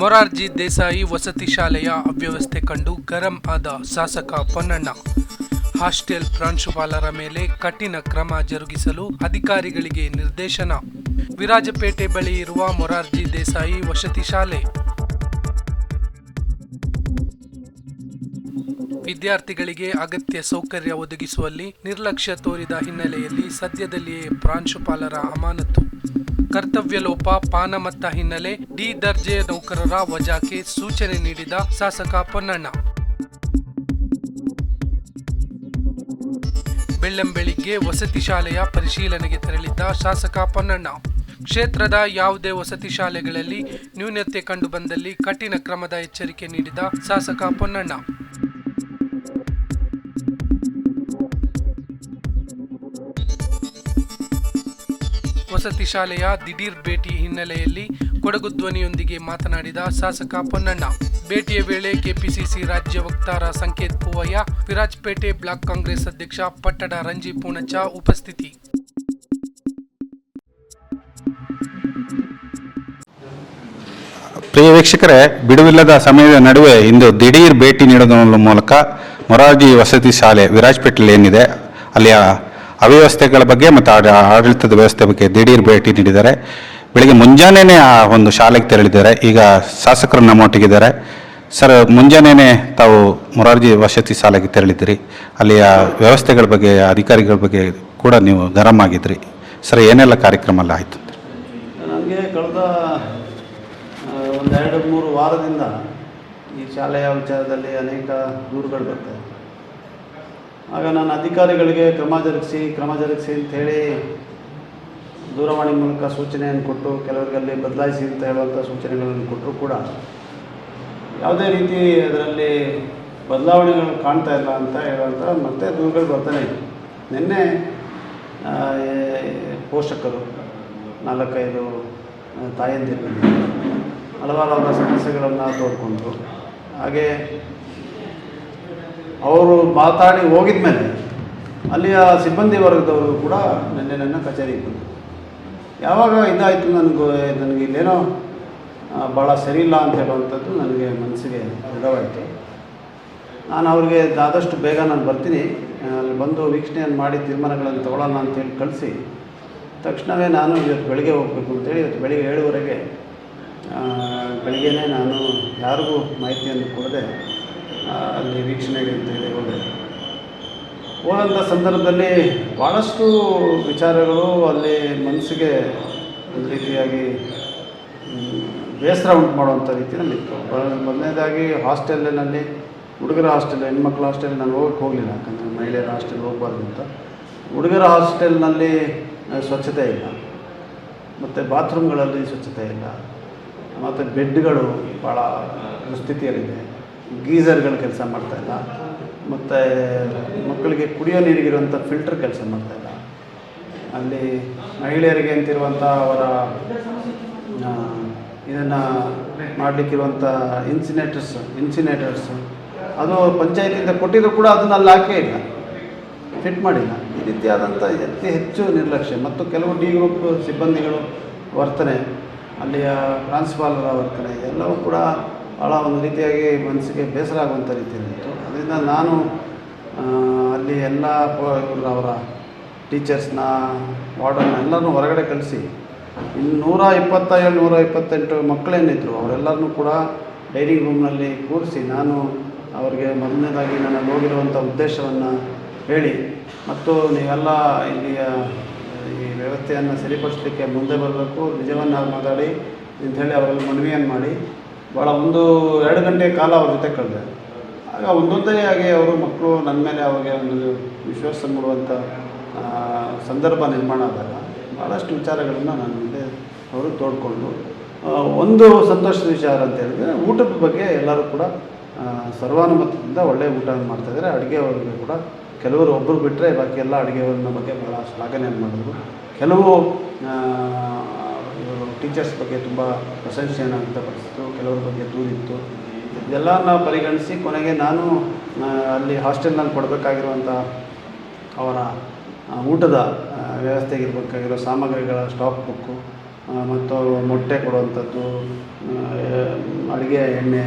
ಮೊರಾರ್ಜಿ ದೇಸಾಯಿ ವಸತಿ ಶಾಲೆಯ ಅವ್ಯವಸ್ಥೆ ಕಂಡು ಗರಂ ಆದ ಶಾಸಕ ಪೊನ್ನಣ್ಣ. ಹಾಸ್ಟೆಲ್ ಪ್ರಾಂಶುಪಾಲರ ಮೇಲೆ ಕಠಿಣ ಕ್ರಮ ಜರುಗಿಸಲು ಅಧಿಕಾರಿಗಳಿಗೆ ನಿರ್ದೇಶನ. ವಿರಾಜಪೇಟೆ ಬಳಿ ಇರುವ ಮೊರಾರ್ಜಿ ದೇಸಾಯಿ ವಸತಿ ಶಾಲೆ. ವಿದ್ಯಾರ್ಥಿಗಳಿಗೆ ಅಗತ್ಯ ಸೌಕರ್ಯ ಒದಗಿಸುವಲ್ಲಿ ನಿರ್ಲಕ್ಷ್ಯ ತೋರಿದ ಹಿನ್ನೆಲೆಯಲ್ಲಿ ಸದ್ಯದಲ್ಲಿಯೇ ಪ್ರಾಂಶುಪಾಲರ ಅಮಾನತು ಕರ್ತವ್ಯ ಲೋಪ ಪಾನಮತ್ತ ಹಿನ್ನೆಲೆ ಡಿ ದರ್ಜೆಯ ನೌಕರರ ವಜಾಕ್ಕೆ ಸೂಚನೆ ನೀಡಿದ ಶಾಸಕ ಪೊನ್ನಣ್ಣ. ಬೆಳ್ಳಂಬೆಳಿಗ್ಗೆ ವಸತಿ ಶಾಲೆಯ ಪರಿಶೀಲನೆಗೆ ತೆರಳಿದ್ದ ಶಾಸಕ ಪೊನ್ನಣ್ಣ. ಕ್ಷೇತ್ರದ ಯಾವುದೇ ವಸತಿ ಶಾಲೆಗಳಲ್ಲಿ ನ್ಯೂನತೆ ಕಂಡುಬಂದಲ್ಲಿ ಕಠಿಣ ಕ್ರಮದ ಎಚ್ಚರಿಕೆ ನೀಡಿದ ಶಾಸಕ ಪೊನ್ನಣ್ಣ. ವಸತಿ ಶಾಲೆಯ ದಿಢೀರ್ ಭೇಟಿ ಹಿನ್ನೆಲೆಯಲ್ಲಿ ಕೊಡಗು ಧ್ವನಿಯೊಂದಿಗೆ ಮಾತನಾಡಿದ ಶಾಸಕ ಪೊನ್ನಣ್ಣ. ಭೇಟಿಯ ವೇಳೆ ಕೆಪಿಸಿಸಿ ರಾಜ್ಯ ವಕ್ತಾರ ಸಂಕೇತ್ ಪೂವಯ್ಯ, ವಿರಾಜ್ಪೇಟೆ ಬ್ಲಾಕ್ ಕಾಂಗ್ರೆಸ್ ಅಧ್ಯಕ್ಷ ಪಟ್ಟಡ ರಂಜಿ ಪೂಣಚ್ಚ ಉಪಸ್ಥಿತಿ. ಪ್ರಿಯ ವೀಕ್ಷಕರೇ, ಬಿಡುವಿಲ್ಲದ ಸಮಯದ ನಡುವೆ ಇಂದು ದಿಢೀರ್ ಭೇಟಿ ನೀಡೋದ್ರ ಮೂಲಕ ಮೊರಾರ್ಜಿ ವಸತಿ ಶಾಲೆ ವಿರಾಜ್ಪೇಟೆಯಲ್ಲಿ ಏನಿದೆ, ಅಲ್ಲಿಯ ಅವ್ಯವಸ್ಥೆಗಳ ಬಗ್ಗೆ ಮತ್ತು ಆಡಳಿತದ ವ್ಯವಸ್ಥೆ ಬಗ್ಗೆ ದಿಢೀರ್ ಭೇಟಿ ನೀಡಿದ್ದಾರೆ. ಬೆಳಿಗ್ಗೆ ಮುಂಜಾನೆಯೇ ಆ ಒಂದು ಶಾಲೆಗೆ ತೆರಳಿದ್ದಾರೆ. ಈಗ ಶಾಸಕರು ನಮ್ಮೊಟ್ಟಿಗಿದ್ದಾರೆ ಸರ್ ಮುಂಜಾನೆಯೇ ತಾವು ಮೊರಾರ್ಜಿ ವಸತಿ ಶಾಲೆಗೆ ತೆರಳಿದ್ದೀರಿ. ಅಲ್ಲಿಯ ವ್ಯವಸ್ಥೆಗಳ ಬಗ್ಗೆ, ಅಧಿಕಾರಿಗಳ ಬಗ್ಗೆ ಕೂಡ ನೀವು ಗರಂ ಆಗಿದ್ರಿ ಸರ್, ಏನೆಲ್ಲ ಕಾರ್ಯಕ್ರಮ ಎಲ್ಲ ಆಯಿತು ನನಗೆ ಕಳೆದ ಒಂದೆರಡು ಮೂರು ವಾರದಿಂದ ಈ ಶಾಲೆಯ ವಿಚಾರದಲ್ಲಿ ಅನೇಕ ದೂರುಗಳು ಬರ್ತವೆ ಆಗ ನಾನು ಅಧಿಕಾರಿಗಳಿಗೆ ಕ್ರಮ ಜರುಗಿಸಿ ಕ್ರಮ ಜರುಗಿಸಿ ಅಂಥೇಳಿ ದೂರವಾಣಿ ಮೂಲಕ ಸೂಚನೆಯನ್ನು ಕೊಟ್ಟು ಕೆಲವರಿಗಲ್ಲಿ ಬದಲಾಯಿಸಿ ಅಂತ ಹೇಳುವಂಥ ಸೂಚನೆಗಳನ್ನು ಕೊಟ್ಟರು ಕೂಡ ಯಾವುದೇ ರೀತಿ ಅದರಲ್ಲಿ ಬದಲಾವಣೆಗಳು ಕಾಣ್ತಾ ಇಲ್ಲ ಅಂತ ಹೇಳುವಂಥ ಮತ್ತೆ ದೂರುಗಳು ಬರ್ತಾನೆ ಇದೆ. ನಿನ್ನೆ ಪೋಷಕರು, ನಾಲ್ಕೈದು ತಾಯಂದಿರು, ಹಲವಾರು ಸಮಸ್ಯೆಗಳನ್ನು ತೋಡ್ಕೊಂಡ್ರು. ಹಾಗೆ ಅವರು ಮಾತಾಡಿ ಹೋಗಿದ ಮೇಲೆ ಅಲ್ಲಿಯ ಸಿಬ್ಬಂದಿ ವರ್ಗದವರು ಕೂಡ ನಿನ್ನೆ ನನ್ನ ಕಚೇರಿಗೆ ಬಂದರು ಯಾವಾಗ ಇದಾಯಿತು ನನಗೆ ನನಗೆ ಇಲ್ಲೇನೋ ಭಾಳ ಸರಿಯಿಲ್ಲ ಅಂತ ಹೇಳುವಂಥದ್ದು ನನಗೆ ಮನಸ್ಸಿಗೆ ದೃಢವಾಯಿತು. ನಾನು ಅವ್ರಿಗೆ ಆದಷ್ಟು ಬೇಗ ನಾನು ಬರ್ತೀನಿ ಅಲ್ಲಿ ಬಂದು ವೀಕ್ಷಣೆಯನ್ನು ಮಾಡಿ ತೀರ್ಮಾನಗಳನ್ನು ಅಂತ ಅಂತೇಳಿ ಕಳಿಸಿ. ತಕ್ಷಣವೇ ನಾನು ಇವತ್ತು ಬೆಳಿಗ್ಗೆ ಹೋಗಬೇಕು ಅಂತೇಳಿ ಇವತ್ತು ಬೆಳಿಗ್ಗೆ ಏಳುವರೆಗೆ ಬೆಳಿಗ್ಗೆನೇ ನಾನು ಯಾರಿಗೂ ಮಾಹಿತಿಯನ್ನು ಕೊಡದೆ ಅಲ್ಲಿ ವೀಕ್ಷಣೆಗೆ ಅಂತೇಳಿ ಹೋದೆ ಹೋದಂಥ ಸಂದರ್ಭದಲ್ಲಿ ಭಾಳಷ್ಟು ವಿಚಾರಗಳು ಅಲ್ಲಿ ಮನಸ್ಸಿಗೆ ಒಂದು ರೀತಿಯಾಗಿ ಬೇಸರ ಉಂಟು ಮಾಡುವಂಥ ರೀತಿ ಬ- ಮೊದಲನೇದಾಗಿ ಹಾಸ್ಟೆಲಿನಲ್ಲಿ, ಹುಡುಗರ ಹಾಸ್ಟೆಲ್, ಹೆಣ್ಮಕ್ಳ ಹಾಸ್ಟೆಲ್ ನಾನು ಹೋಗಕ್ಕೆ ಹೋಗಲಿಲ್ಲ, ಯಾಕಂದರೆ ಮಹಿಳೆಯರ ಹಾಸ್ಟೆಲ್ ಹೋಗಬಾರ್ದು ಅಂತ. ಹುಡುಗರ ಹಾಸ್ಟೆಲ್ನಲ್ಲಿ ಸ್ವಚ್ಛತೆ ಇಲ್ಲ. ಮತ್ತು ಬಾತ್ರೂಮ್ಗಳಲ್ಲಿ ಸ್ವಚ್ಛತೆ ಇಲ್ಲ. ಮತ್ತು ಬೆಡ್ಗಳು ಭಾಳ ದುಸ್ಥಿತಿಯಲ್ಲಿದೆ. ಗೀಸರ್ಗಳು ಕೆಲಸ ಮಾಡ್ತಾಯಿಲ್ಲ ಮತ್ತು ಮಕ್ಕಳಿಗೆ ಕುಡಿಯೋ ನೀರಿಗಿರುವಂಥ ಫಿಲ್ಟರ್ ಕೆಲಸ ಮಾಡ್ತಾಯಿಲ್ಲ ಅಲ್ಲಿ ಮಹಿಳೆಯರಿಗೆ ಅಂತಿರುವಂಥ ಅವರ ಇದನ್ನು ಮಾಡಲಿಕ್ಕಿರುವಂಥ ಇನ್ಸಿನೇಟರ್ಸ್ ಇನ್ಸಿನೇಟರ್ಸ್ ಅದು ಪಂಚಾಯತಿಯಿಂದ ಕೊಟ್ಟಿದ್ರು ಕೂಡ ಅದನ್ನು ಅಲ್ಲಿ ಹಾಕೇ ಇಲ್ಲ. ಫಿಟ್ ಮಾಡಿಲ್ಲ. ಈ ರೀತಿಯಾದಂಥ ಅತಿ ಹೆಚ್ಚು ನಿರ್ಲಕ್ಷ್ಯ. ಮತ್ತು ಕೆಲವು ಡಿ ಗ್ರೂಪ್ ಸಿಬ್ಬಂದಿಗಳು ವರ್ತನೆ ಅಲ್ಲಿಯ ಪ್ರಾಂಶುಪಾಲರ ವರ್ತನೆ ಎಲ್ಲವೂ ಕೂಡ ಭಾಳ ಒಂದು ರೀತಿಯಾಗಿ ಮನಸ್ಸಿಗೆ ಬೇಸರ ಆಗುವಂಥ ರೀತಿಯಲ್ಲಿತ್ತು ಅದರಿಂದ ನಾನು ಅಲ್ಲಿ ಎಲ್ಲ ಅವರ ಟೀಚರ್ಸ್ನ ವಾರ್ಡನ್ನ ಎಲ್ಲರನ್ನೂ ಹೊರಗಡೆ ಕಳಿಸಿ, ಇನ್ನು ನೂರ ಇಪ್ಪತ್ತ ಏಳು ನೂರ ಇಪ್ಪತ್ತೆಂಟು ಮಕ್ಕಳೇನಿದ್ರು ಅವರೆಲ್ಲರನ್ನೂ ಕೂಡ ಡೈನಿಂಗ್ ರೂಮ್ನಲ್ಲಿ ಕೂರಿಸಿ ನಾನು ಅವರಿಗೆ ಮೊದಲನೇದಾಗಿ ನಾನು ಹೋಗಿರುವಂಥ ಉದ್ದೇಶವನ್ನು ಹೇಳಿ, ಮತ್ತು ನೀವೆಲ್ಲ ಇಲ್ಲಿಯ ಈ ವ್ಯವಸ್ಥೆಯನ್ನು ಸರಿಪಡಿಸಲಿಕ್ಕೆ ಮುಂದೆ ಬರಬೇಕು ನಿಜವನ್ನು ಮಾತಾಡಿ ಅಂಥೇಳಿ ಅವರಲ್ಲಿ ಮನವಿಯನ್ನು ಮಾಡಿ ಭಾಳ ಒಂದು ಎರಡು ಗಂಟೆ ಕಾಲ ಅವ್ರ ಜೊತೆ ಕಳೆದೆ. ಆಗ ಒಂದೊಂದೇ ಆಗಿ ಅವರು ಮಕ್ಕಳು ನನ್ನ ಮೇಲೆ ಅವಾಗೆ ಒಂದು ವಿಶ್ವಾಸ ಮೂಡುವಂಥ ಸಂದರ್ಭ ನಿರ್ಮಾಣ ಆದಾಗ ಭಾಳಷ್ಟು ವಿಚಾರಗಳನ್ನು ನನ್ನ ಮುಂದೆ ಅವರು ತೋಡ್ಕೊಂಡು ಒಂದು ಸಂತೋಷದ ವಿಚಾರ ಅಂತ ಹೇಳಿದ್ರೆ ಊಟದ ಬಗ್ಗೆ ಎಲ್ಲರೂ ಕೂಡ ಸರ್ವಾನುಮತದಿಂದ ಒಳ್ಳೆಯ ಊಟವನ್ನು ಮಾಡ್ತಾಯಿದ್ದಾರೆ ಅಡುಗೆ ಅವರಿಗೆ ಕೂಡ ಕೆಲವರು ಒಬ್ಬರು ಬಿಟ್ಟರೆ ಬಾಕಿ ಎಲ್ಲ ಅಡುಗೆಯವ್ರನ್ನ ಬಗ್ಗೆ ಭಾಳ ಶ್ಲಾಘನೆಯನ್ನು ಮಾಡಿದ್ರು. ಕೆಲವು ಟೀಚರ್ಸ್ ಬಗ್ಗೆ ತುಂಬ ಪ್ರಶಂಸೆಯನ್ನು ವ್ಯಕ್ತಪಡಿಸಿತು ಕೆಲವ್ರ ಬಗ್ಗೆ ದೂರಿತ್ತು. ನಾವು ಪರಿಗಣಿಸಿ ಕೊನೆಗೆ ನಾನು ಅಲ್ಲಿ ಹಾಸ್ಟೆಲ್ನಲ್ಲಿ ಕೊಡಬೇಕಾಗಿರುವಂಥ ಅವರ ಊಟದ ವ್ಯವಸ್ಥೆ ಇರಬೇಕಾಗಿರೋ ಸಾಮಗ್ರಿಗಳ ಸ್ಟಾಕ್ ಬುಕ್ಕು ಮತ್ತು ಮೊಟ್ಟೆ ಕೊಡುವಂಥದ್ದು ಅಡುಗೆ, ಎಣ್ಣೆ,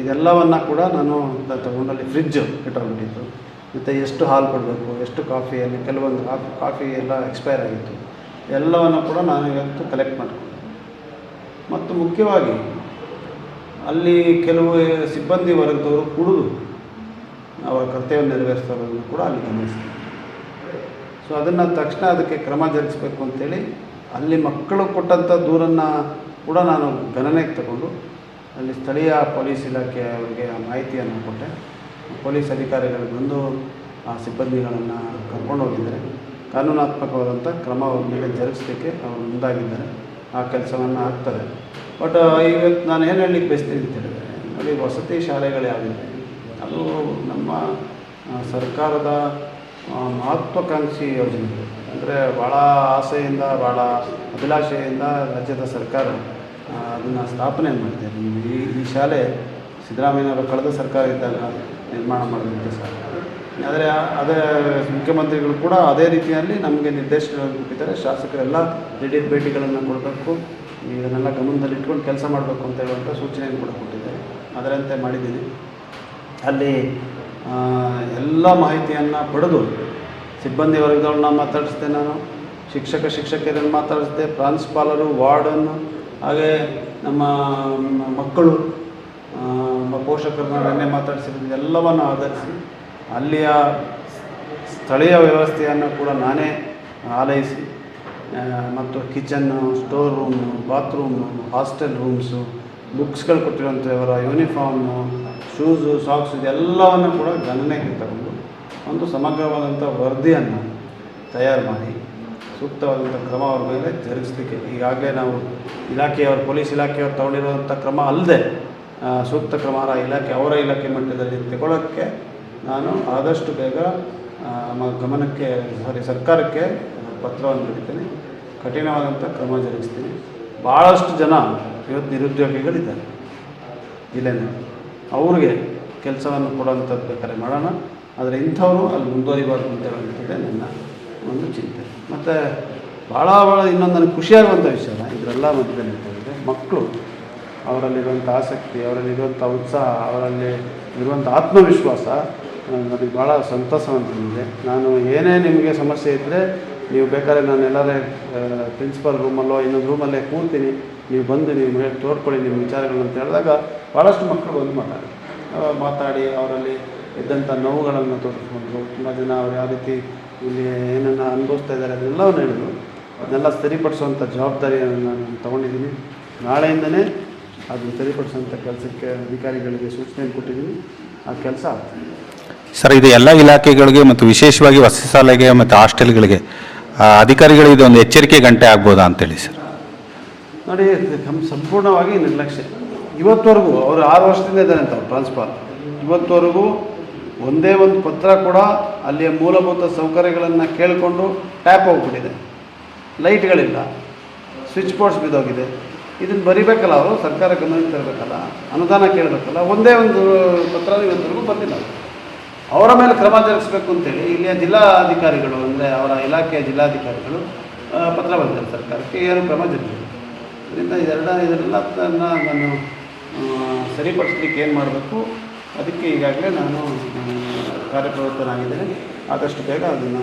ಇದೆಲ್ಲವನ್ನು ಕೂಡ ನಾನು ತಗೊಂಡಲ್ಲಿ ಫ್ರಿಜ್ ಇಟ್ಟೋಗ್ಬಿಟ್ಟಿತ್ತು ಮತ್ತು ಎಷ್ಟು ಹಾಲು ಕೊಡಬೇಕು, ಎಷ್ಟು ಕಾಫಿಯಲ್ಲಿ ಕೆಲವೊಂದು ಕಾಫಿ ಕಾಫಿ ಎಲ್ಲ ಎಕ್ಸ್ಪೈರ್ ಆಗಿತ್ತು. ಎಲ್ಲವನ್ನು ಕೂಡ ನಾನು ಇವತ್ತು ಕಲೆಕ್ಟ್ ಮಾಡಿಕೊಂಡೆ. ಮತ್ತು ಮುಖ್ಯವಾಗಿ ಅಲ್ಲಿ ಕೆಲವು ಸಿಬ್ಬಂದಿ ವರ್ಗದವರು ಕುಡಿದು ಅವರ ಕರ್ತವ್ಯ ನೆರವೇರಿಸ್ತಾ ಇರೋದನ್ನು ಕೂಡ ಅಲ್ಲಿ ಗಮನಿಸಿದೆ ಸೊ ಅದನ್ನು ತಕ್ಷಣ ಅದಕ್ಕೆ ಕ್ರಮ ಜರುಗಿಸ್ಬೇಕು ಅಂತೇಳಿ ಅಲ್ಲಿ ಮಕ್ಕಳು ಕೊಟ್ಟಂಥ ದೂರನ್ನು ಕೂಡ ನಾನು ಗಣನೆಗೆ ತಗೊಂಡು ಅಲ್ಲಿ ಸ್ಥಳೀಯ ಪೊಲೀಸ್ ಇಲಾಖೆ ಅವರಿಗೆ ಆ ಮಾಹಿತಿಯನ್ನು ಕೊಟ್ಟೆ. ಪೊಲೀಸ್ ಅಧಿಕಾರಿಗಳು ಬಂದು ಆ ಸಿಬ್ಬಂದಿಗಳನ್ನು ಕರ್ಕೊಂಡು ಹೋಗಿದ್ದಾರೆ. ಕಾನೂನಾತ್ಮಕವಾದಂಥ ಕ್ರಮ ಅವ್ರ ಮೇಲೆ ಜರುಗಿಸಲಿಕ್ಕೆ ಅವರು ಮುಂದಾಗಿದ್ದಾರೆ. ಆ ಕೆಲಸವನ್ನು ಆಗ್ತದೆ ಬಟ್ ಇವತ್ತು ನಾನು ಏನು ಹೇಳಲಿಕ್ಕೆ ಬಯಸ್ತೀನಿ ಅಂತ ಹೇಳಿದ್ರೆ, ನೋಡಿ ವಸತಿ ಶಾಲೆಗಳು ಯಾವಿದೆ ಅದು ನಮ್ಮ ಸರ್ಕಾರದ ಮಹತ್ವಾಕಾಂಕ್ಷಿ ಯೋಜನೆಗಳು ಅಂದರೆ ಭಾಳ ಆಸೆಯಿಂದ ಭಾಳ ಅಭಿಲಾಷೆಯಿಂದ ರಾಜ್ಯದ ಸರ್ಕಾರ ಅದನ್ನು ಸ್ಥಾಪನೆ ಮಾಡಿದೆ ಈ ಈ ಶಾಲೆ ಸಿದ್ದರಾಮಯ್ಯನವರು ಕಳೆದ ಸರ್ಕಾರ ಇದ್ದಾಗ ನಿರ್ಮಾಣ ಮಾಡಿದಂಥ ಶಾಲೆ. ಆದರೆ ಅದೇ ಮುಖ್ಯಮಂತ್ರಿಗಳು ಕೂಡ ಅದೇ ರೀತಿಯಲ್ಲಿ ನಮಗೆ ನಿರ್ದೇಶನಗಳನ್ನು ಕೊಟ್ಟಿದ್ದಾರೆ. ಶಾಸಕರೆಲ್ಲ ದಿಢೀರ್ ಭೇಟಿಗಳನ್ನು ಕೊಡಬೇಕು. ಇದನ್ನೆಲ್ಲ ಗಮನದಲ್ಲಿಟ್ಕೊಂಡು ಕೆಲಸ ಮಾಡಬೇಕು ಅಂತ ಹೇಳುವಂಥ ಸೂಚನೆಯನ್ನು ಕೂಡ ಕೊಟ್ಟಿದ್ದಾರೆ. ಅದರಂತೆ ಮಾಡಿದ್ದೀನಿ. ಅಲ್ಲಿ ಎಲ್ಲ ಮಾಹಿತಿಯನ್ನು ಪಡೆದು ಸಿಬ್ಬಂದಿ ವರ್ಗದವ್ರನ್ನ ಮಾತಾಡಿಸ್ದೆ ನಾನು. ಶಿಕ್ಷಕ, ಶಿಕ್ಷಕಿಯರನ್ನು ಮಾತಾಡಿಸ್ದೆ. ಪ್ರಾಂಶುಪಾಲರು, ವಾರ್ಡನ್ನು, ಹಾಗೆ ನಮ್ಮ ಮಕ್ಕಳು ನಮ್ಮ ಪೋಷಕರನ್ನ ನಿನ್ನೆ ಮಾತಾಡಿಸಿದ್ದು. ಎಲ್ಲವನ್ನು ಆಧರಿಸಿ ಅಲ್ಲಿಯ ಸ್ಥಳೀಯ ವ್ಯವಸ್ಥೆಯನ್ನು ಕೂಡ ನಾನೇ ಆಲೈಸಿ ಮತ್ತು kitchen store room, bathroom, hostel rooms, ಬುಕ್ಸ್ಗಳು ಕೊಟ್ಟಿರುವಂಥವರ ಯೂನಿಫಾರ್ಮು, ಶೂಸು, ಸಾಕ್ಸ್ ಇದೆಲ್ಲವನ್ನು ಕೂಡ ಗಣನೆಗೆ ತಗೊಂಡು ಒಂದು ಸಮಗ್ರವಾದಂಥ ವರದಿಯನ್ನು ತಯಾರು ಮಾಡಿ ಸೂಕ್ತವಾದಂಥ ಕ್ರಮ ಅವ್ರ ಮೇಲೆ ಜರುಗಿಸ್ಲಿಕ್ಕೆ. ಈಗಾಗಲೇ ನಾವು ಇಲಾಖೆಯವರು, ಪೊಲೀಸ್ ಇಲಾಖೆಯವರು ತಗೊಂಡಿರುವಂಥ ಕ್ರಮ ಅಲ್ಲದೆ ಸೂಕ್ತ ಕ್ರಮ ಇಲಾಖೆ, ಅವರ ಇಲಾಖೆ ಮಟ್ಟದಲ್ಲಿ ತಗೊಳ್ಳೋಕ್ಕೆ ನಾನು ಆದಷ್ಟು ಬೇಗ ನಮ್ಮ ಗಮನಕ್ಕೆ ಸಾರಿ ಸರ್ಕಾರಕ್ಕೆ ಪತ್ರವನ್ನು ನೀಡ್ತೀನಿ ಕಠಿಣವಾದಂಥ ಕ್ರಮ ಜರುಗಿಸ್ತೀನಿ. ಭಾಳಷ್ಟು ಜನ ಇವತ್ತು ನಿರುದ್ಯೋಗಿಗಳಿದ್ದಾರೆ. ಜಿಲ್ಲೆಯಲ್ಲಿ ಅವ್ರಿಗೆ ಕೆಲಸವನ್ನು ಕೊಡುವಂಥದ್ದು ಬೇಕಾದ್ರೆ ಮಾಡೋಣ. ಆದರೆ ಇಂಥವರು ಅಲ್ಲಿ ಮುಂದುವರಿಬಾರ್ದು ಅಂತ ಹೇಳುವಂಥದ್ದೇ ನನ್ನ ಒಂದು ಚಿಂತೆ. ಮತ್ತು ಭಾಳ ಭಾಳ ಇನ್ನೊಂದು ನನಗೆ ಖುಷಿಯಾಗುವಂಥ ವಿಷಯ ಇದರೆಲ್ಲ ಮಧ್ಯದಲ್ಲಿ ಹೇಳಿದ್ರೆ ಮಕ್ಕಳು, ಅವರಲ್ಲಿರುವಂಥ ಆಸಕ್ತಿ, ಅವರಲ್ಲಿರುವಂಥ ಉತ್ಸಾಹ, ಅವರಲ್ಲಿ ಇರುವಂಥ ಆತ್ಮವಿಶ್ವಾಸ ನನಗೆ ಭಾಳ ತಂದಿದೆ ನಾನು ಏನೇ ನಿಮಗೆ ಸಮಸ್ಯೆ ಇದ್ದರೆ ನೀವು ಬೇಕಾದ್ರೆ ನಾನು ಎಲ್ಲರೇ ಪ್ರಿನ್ಸಿಪಲ್ ರೂಮಲ್ಲೋ ಇನ್ನೊಂದು ರೂಮಲ್ಲೇ ಕೂರ್ತೀನಿ ನೀವು ಬಂದು ನೀವು ಹೇಳಿ ತೋರ್ಕೊಳ್ಳಿ, ನಿಮ್ಮ ವಿಚಾರಗಳು ಅಂತ ಹೇಳಿದಾಗ ಭಾಳಷ್ಟು ಮಕ್ಕಳು ಬಂದು ಮಾತಾಡಿ ಮಾತಾಡಿ ಅವರಲ್ಲಿ ಇದ್ದಂಥ ನೋವುಗಳನ್ನು ತೋರಿಸ್ಕೊಂಡ್ರು ತುಂಬ ಜನ ಅವ್ರು ಯಾವ ರೀತಿ ಇಲ್ಲಿ ಏನನ್ನು ಅನುಭವಿಸ್ತಾ ಇದ್ದಾರೆ ಅದೆಲ್ಲವನ್ನು ಹೇಳಿದ್ರು. ಅದನ್ನೆಲ್ಲ ಸರಿಪಡಿಸುವಂಥ ಜವಾಬ್ದಾರಿಯನ್ನು ನಾನು ತೊಗೊಂಡಿದ್ದೀನಿ. ನಾಳೆಯಿಂದನೇ ಅದನ್ನು ಸರಿಪಡಿಸುವಂಥ ಕೆಲಸಕ್ಕೆ ಅಧಿಕಾರಿಗಳಿಗೆ ಸೂಚನೆಯನ್ನು ಕೊಟ್ಟಿದ್ದೀನಿ. ಆ ಕೆಲಸ ಆಗ್ತದೆ. ಸರ್, ಇದು ಎಲ್ಲ ಇಲಾಖೆಗಳಿಗೆ ಮತ್ತು ವಿಶೇಷವಾಗಿ ವಸತಿ ಶಾಲೆಗೆ ಮತ್ತು ಹಾಸ್ಟೆಲ್ಗಳಿಗೆ ಅಧಿಕಾರಿಗಳಿಗೆ ಇದೊಂದು ಎಚ್ಚರಿಕೆ ಗಂಟೆ ಆಗ್ಬೋದಾ ಅಂತೇಳಿ ಸರ್. ನೋಡಿ ಸಂಪೂರ್ಣವಾಗಿ ನಿರ್ಲಕ್ಷ್ಯ. ಇವತ್ತವರೆಗೂ ಅವರು ಆರು ವರ್ಷದಿಂದ ಇದ್ದಾರೆ ಅಂತ ಟ್ರಾನ್ಸ್ಫಾರ್ ಇವತ್ತವರೆಗೂ ಒಂದೇ ಒಂದು ಪತ್ರ ಕೂಡ ಅಲ್ಲಿಯ ಮೂಲಭೂತ ಸೌಕರ್ಯಗಳನ್ನು ಕೇಳಿಕೊಂಡು ಟ್ಯಾಪ್ ಹೋಗ್ಬಿಟ್ಟಿದೆ. ಲೈಟ್ಗಳಿಲ್ಲ. ಸ್ವಿಚ್ ಬೋರ್ಡ್ಸ್ ಬಿದ್ದೋಗಿದೆ. ಇದನ್ನು ಬರಿಬೇಕಲ್ಲ ಅವರು? ಸರ್ಕಾರ ಗಮನಕ್ಕೆ ತರಬೇಕಲ್ಲ? ಅನುದಾನ ಕೇಳಬೇಕಲ್ಲ? ಒಂದೇ ಒಂದು ಪತ್ರ ಇವತ್ತರೆಗೂ ಬಂದಿಲ್ಲ. ಅವರ ಮೇಲೆ ಕ್ರಮ ಜರುಗಿಸಬೇಕು ಅಂತೇಳಿ ಇಲ್ಲಿಯ ಜಿಲ್ಲಾಧಿಕಾರಿಗಳು, ಅಂದರೆ ಅವರ ಇಲಾಖೆಯ ಜಿಲ್ಲಾಧಿಕಾರಿಗಳು ಪತ್ರ ಬರೆದಿದ್ದಾರೆ ಸರ್ಕಾರಕ್ಕೆ. ಏನು ಕ್ರಮ ಜರುಗಿಸಿದೆ. ಇದರಿಂದ ಇದೆರಡ ಇದೆಲ್ಲ ನಾನು ಸರಿಪಡಿಸ್ಲಿಕ್ಕೆ ಏನು ಮಾಡಬೇಕು? ಅದಕ್ಕೆ ಈಗಾಗಲೇ ನಾನು ಕಾರ್ಯಪ್ರವೃತ್ತನಾಗಿದ್ದೇನೆ. ಆದಷ್ಟು ಬೇಗ ಅದನ್ನು